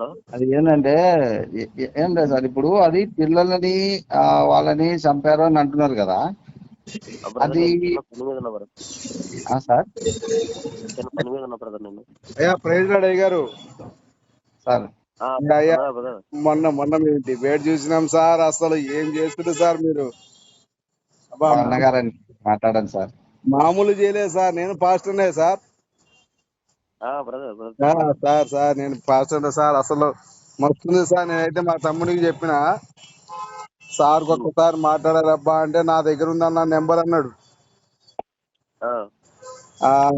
Hello అది ఏంటంటే ఏ- లేదు సార్. ఇప్పుడు అది పిల్లలని వాళ్ళని చంపారు అని అంటున్నారు కదా. అది సార్? అయ్యా ప్రైజ్ అయ్య గారు. సార్. మొన్న మొన్న మేము డిబేట్ చూసినాం సార్. అసలు ఏం చేస్తున్నారు సార్ మీరు? అన్నగారని మాట్లాడండి సార్. మామూలు చేయలేదు సార్. నేను పాస్టర్నే సార్ ఆ, బ్రదర్ బ్రదర్ ఆ, సార్ సార్ నేను పాస్టర్నే సార్. అసలు మస్తుంది సార్ నేనైతే మా తమ్ముడికి చెప్పిన. సార్ ఒక్కసారి మాట్లాడారబ్బా అంటే నా దగ్గర ఉందన్న నెంబర్ అన్నాడు.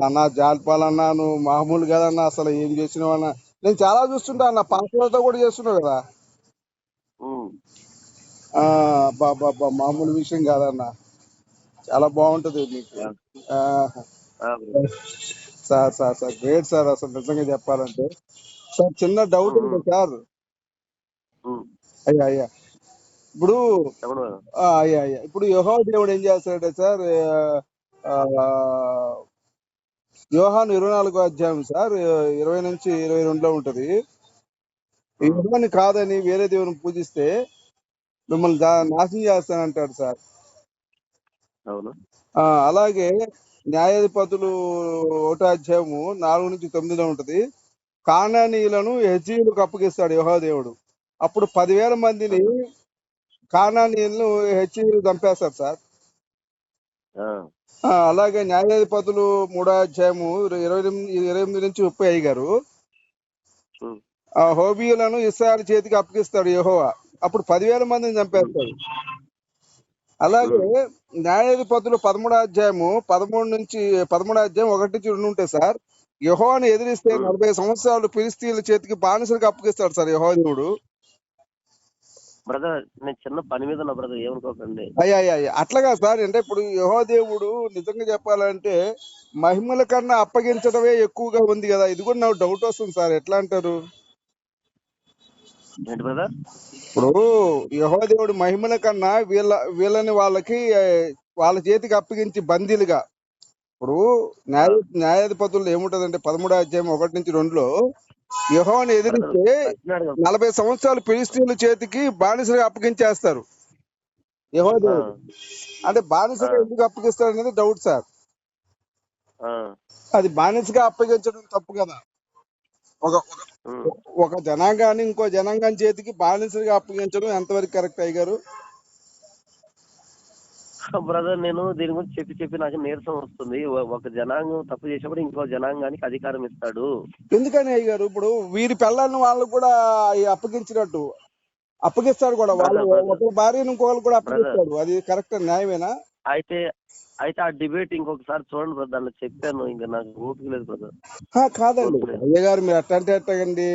అన్న జాల్పాలన్నా నువ్వు మామూలు కదన్నా అసలు ఏం చేసినావు అన్న. నేను చాలా చూస్తుంటా అన్న పాస్టర్లతో కూడా చేస్తున్నావు కదా. బాబా మామూలు విషయం కాదన్న. చాలా బాగుంటది మీకు. Sir sir sir. Great sir అసలు నిజంగా చెప్పాలంటే. సార్ చిన్న డౌట్ ఉంది సార్. అయ్యా అయ్యా. ఇప్పుడు అయ్యా అయ్యా. ఇప్పుడు యహో దేవుడు ఏం చేస్తాడంటే సార్ ఆ, యోహాను ఇరవై నాలుగో అధ్యాయం సార్ ఇరవై నుంచి ఇరవై రెండులో ఉంటది. ఈ యెహోవాని కాదని వేరే దేవుని పూజిస్తే మిమ్మల్ని నాశనం చేస్తానంటాడు సార్. అవును? ఆ, అలాగే న్యాయాధిపతులు ఒకటో అధ్యాయము నాలుగు నుంచి తొమ్మిదిలో ఉంటది. కానానీయులను హెజ్జీయులకు అప్పగిస్తాడు యెహోవా దేవుడు. అప్పుడు పదివేల మందిని కానానీయులను హెచ్ఈలు చంపేస్తారు సార్. అలాగే న్యాయాధిపతులు మూడో అధ్యాయము ఇరవై ఎనిమిది ఇరవై ఎనిమిది నుంచి ముప్పై అయ్యారు హోబియులను ఇస్రాయల్ చేతికి అప్పగిస్తాడు యెహోవా. అప్పుడు పదివేల మందిని చంపేస్తాడు. అలాగే న్యాయాధిపతులు పదమూడో అధ్యాయము పదమూడు నుంచి పదమూడో అధ్యాయం ఒకటి నుంచి రెండు ఉంటాయి సార్. యహోవాని ఎదిరిస్తే నలభై సంవత్సరాలు ఫిలిస్తీన్ల చేతికి బానిసలకు అప్పగిస్తాడు సార్ యహో దేవుడు. బ్రదర్ నేను చిన్న పని మీద ఉన్నా బ్రదర్ ఏమనుకోకండి. అయ్యా అయ్యా అట్లాగా సార్. అంటే ఇప్పుడు యహో దేవుడు నిజంగా చెప్పాలంటే మహిమల కన్నా అప్పగించడమే ఎక్కువగా ఉంది కదా. ఇది కూడా నాకు డౌట్ వస్తుంది సార్. ఎట్లా అంటారు? ఏంటి బ్రదర్ ఇప్పుడు యహో దేవుడు మహిమల కన్నా వీళ్ళ వీళ్ళని వాళ్ళకి వాళ్ళ చేతికి అప్పగించి బందీలుగా. ఇప్పుడు న్యాయ న్యాయాధిపతుల్లో ఏముంటదంటే పదమూడో అధ్యాయం ఒకటి నుంచి రెండులో యహోని ఎదిరిస్తే. నలభై సంవత్సరాలు ఫిలిస్తీన్ల చేతికి బానిసలుగా అప్పగించేస్తారు. యహో దేవుడు. అంటే బానిసగా ఎందుకు అప్పగిస్తారు అనేది డౌట్ సార్ అది బానిసగా అప్పగించడం తప్పు కదా. ఒక ఒక- జనాంగాన్ని ఇంకో జనాంగం చేతికి బానిసలుగా అప్పగించడం ఎంతవరకు కరెక్ట్ అయ్యారు బ్రదర్ నేను దీని గురించి చెప్పి చెప్పి నాకు నీరసం వస్తుంది. ఒక జనాంగం తప్పు చేసినప్పుడు ఇంకో జనాంగానికి అధికారం ఇస్తాడు. ఎందుకని అయ్యారు ఇప్పుడు వీరి పిల్లల్ని వాళ్ళు కూడా అప్పగించినట్టు. అప్పగిస్తాడు కూడా. వాళ్ళు. ఒక భార్యను ఇంకొకరు కూడా అప్పగిస్తాడు అది కరెక్ట్ న్యాయమేనా? అయితే అయితే ఆ డిబేట్ ఇంకొకసారి చూడండి బ్రదర్ దాంట్లో చెప్పాను ఇంకా నాకు ఓపిక లేదు బ్రదర్ కాదండి. అయ్య గారు మీరు అట్ట అంటే ఎట్టగండి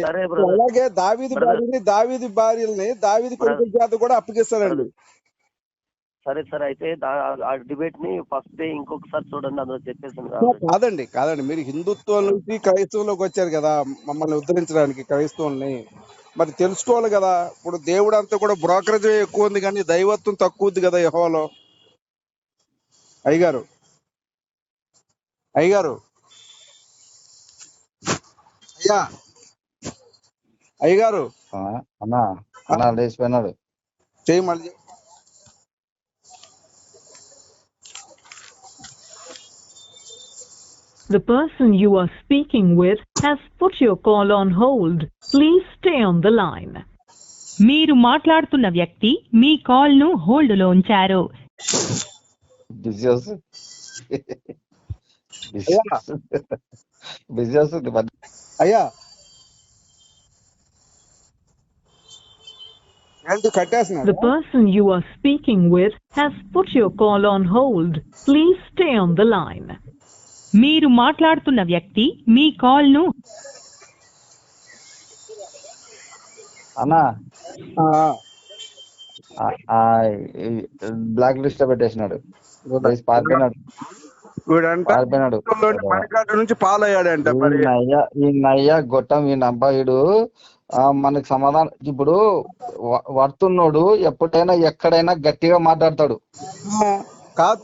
అలాగే దావీది. భార్యని దావీది భార్యల్ని దావీది కొడుకు చేత కూడా అప్పగిస్తాడండి సరే సరే అయితే ఆ డిబేట్ని ఫస్ట్ డే ఇంకొకసారి చూడండి అందులో చెప్పేసాను కాదండి కాదండి. మీరు హిందుత్వం నుంచి క్రైస్తవంలోకి వచ్చారు కదా మమ్మల్ని ఉద్ధరించడానికి క్రైస్తవుల్ని. మరి తెలుసుకోవాలి కదా ఇప్పుడు దేవుడు అంతా కూడా బ్రోకరేజ్ ఎక్కువ ఉంది కానీ దైవత్వం తక్కువ ఉంది కదా యహోలో అయ్యగారు అయ్యగారు అయ్యా అయ్యగారు ఆ, అన్నా అన్నా లేచిపోయినాడు చేయి మళ్ళీ The person you are speaking with has put your call on hold. Please stay on the line. మీరు మాట్లాడుతున్న వ్యక్తి మీ కాల్ను హోల్డ్లో ఉంచారు బిజీ వస్తుంది బిజీ వస్తుంది అయ్యా The person you are speaking with has put your call on hold. Please stay on the line. మీరు మాట్లాడుతున్న వ్యక్తి మీ కాల్ను అన్నా ఆ, బ్లాక్ లిస్ట్లో పెట్టేసినాడు పారిపోయినాడు. నుంచి పాలయ్యాడంట ఈ నయ్య గొట్టం ఈ నబ్బాయిడు ఆ, మనకి సమాధానం ఇప్పుడు వర్తున్నోడు ఎప్పుడైనా ఎక్కడైనా గట్టిగా మాట్లాడతాడు. కాదు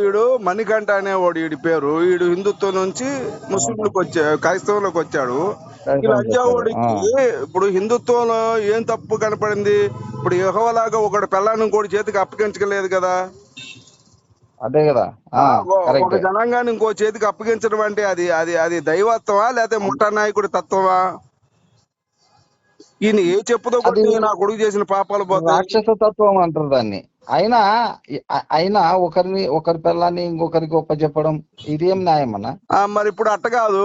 వీడు మణికంఠ అనేవాడు వీడి పేరు. వీడు హిందుత్వం నుంచి ముస్లింలకు వచ్చా క్రైస్తవులకు వచ్చాడు. లంజావుడికి ఇప్పుడు హిందుత్వంలో ఏం తప్పు కనపడింది? ఇప్పుడు యెహోవాలాగా ఒకడు పెళ్ళాన్ని ఇంకోటి చేతికి అప్పగించలేదు కదా. అదే కదా. ఒక జనాంగాన్ని ఇంకో చేతికి అప్పగించడం అంటే అది అది అది దైవత్వమా లేకపోతే నాయకుడి తత్వమా? ఈయన ఏ చెప్పుతో అది- నా కొడుకు చేసిన పాపాలు రాక్షస తత్వం అంటారు దాన్ని. అయినా అయినా ఒకరిని ఒకరి పిల్లాన్ని ఇంకొకరికి గొప్ప చెప్పడం ఇదేం న్యాయం అన్న ఆ, మరి ఇప్పుడు అట్ట కాదు.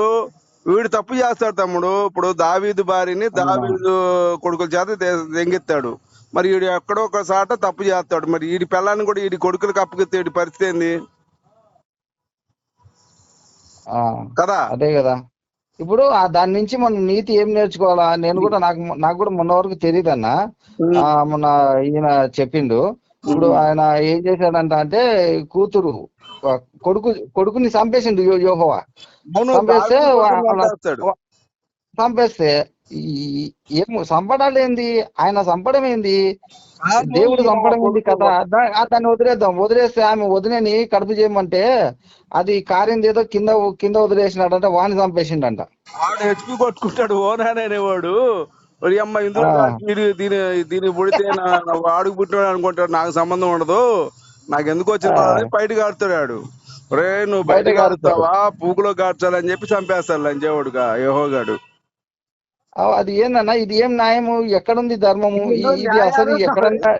వీడు తప్పు చేస్తాడు తమ్ముడు. ఇప్పుడు దావీదు భార్యని దావీదు కొడుకుల చేత దే- దెంగెత్తాడు మరి వీడు ఎక్కడో ఒక సాట తప్పు చేస్తాడు. మరి వీడి పిల్లాన్ని కూడా వీడి కొడుకులకు అప్పగిస్తే వీడి పరిస్థితి ఏంది? ఆ, కదా? అదే కదా. ఇప్పుడు ఆ దాని నుంచి మనం నీతి ఏం నేర్చుకోవాలా? నేను కూడా నాకు నాకు కూడా మొన్న వరకు తెలియదు అన్న మొన్న ఈయన చెప్పిండు. ఇప్పుడు ఆయన ఏం చేశాడంట అంటే కూతురు కొడుకు కొడుకుని చంపేసిండు యోహోవా. చంపేస్తే చంపేస్తే ఈ- ఏం చంపడాలు ఏంది? ఆయన చంపడం ఏంది? దేవుడు చంపడం ఏంది కదా? దాన్ని వదిలేద్దాం. వదిలేస్తే ఆమె వదిలేని కడుపు చేయమంటే అది కారింది ఏదో కింద కింద వదిలేసినాడంట వాణ్ణి చంపేసిండంట. వాడు హెచ్పి కొట్టుకుంటాడు ఓనాన్ అనేవాడు ఒరి అమ్మ ఇందులో. దీని దీని పుడితే వాడుకు పుట్టినాడు అనుకుంటాడు నాకు సంబంధం ఉండదు. నాకు ఎందుకు వచ్చిన బయట కాడుతాడు రే నువ్వు బయట. కాడుతావా పూకులో కాడ్చాలని చెప్పి చంపేస్తాడు లంజేవాడుగా యహోగాడు. అది ఏందన్నా ఇది ఏం న్యాయము? ఎక్కడుంది ధర్మము? ఇది అసలు ఎక్కడన్నా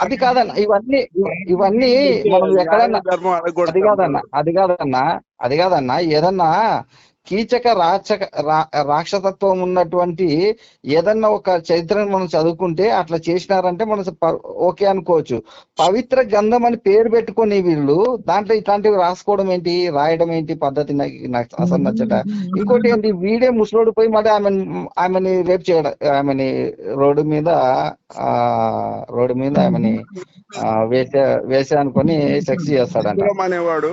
అది కాదన్న ఇవన్నీ ఇవన్నీ మనం ఎక్కడన్నా ధర్మం అది కాదన్న అది కాదన్నా అది కాదన్నా ఏదన్నా కీచక రాచక రా- రాక్షసత్వం ఉన్నటువంటి ఏదన్నా ఒక చరిత్రను మనం చదువుకుంటే అట్లా చేసినారంటే మనం ఓకే అనుకోవచ్చు. పవిత్ర గంధం అని పేరు పెట్టుకొని వీళ్ళు దాంట్లో ఇట్లాంటివి రాసుకోవడం ఏంటి రాయడం ఏంటి పద్ధతి నాకు అసలు నచ్చట. ఇంకోటి ఏంటి వీడే ముసలోడు పోయి మళ్ళీ ఆమె ఆమెని రేపు చేయడం ఆమెని రోడ్డు మీద ఆ రోడ్డు మీద ఆమెని ఆ, వేసే వేసే అనుకొని సెక్స్ చేస్తాడంట. అనేవాడు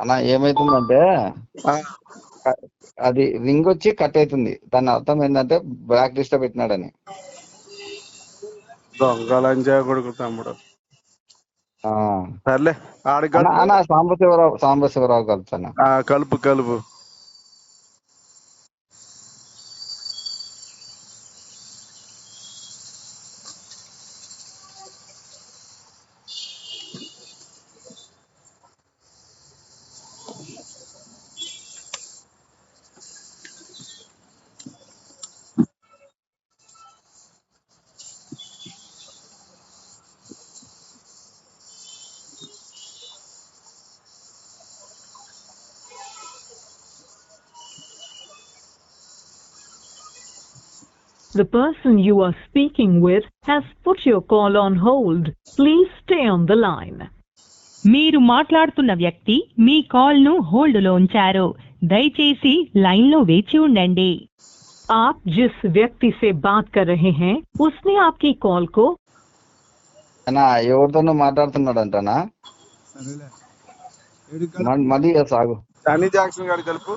అన్న ఏమైతుందంటే అది రింగ్ వచ్చి కట్ అవుతుంది. దాని అర్థం ఏంటంటే బ్లాక్ లిస్ట్లో పెట్టినాడని. దొంగ లంజా కొడుకు తమ్ముడు. ఆ. సర్లే సాంబశివరావు సాంబశివరావు కలుపుతాను కలుపు కలుపు. The person you are speaking with has put your call on hold. Please stay on the line. మీరు మాట్లాడుతున్న వ్యక్తి మీ కాల్ ను హోల్డ్ లో ఉంచారు దయచేసి లైన్ లో వేచి ఉండండి आप जिस व्यक्ति से बात कर रहे हैं उसने आपकी कॉल को అన్న ఎవరితోనో మాట్లాడుతున్నాడంటనా మ- మళ్ళీ సాగు సన్నీ జాక్సన్ గారు కలుపు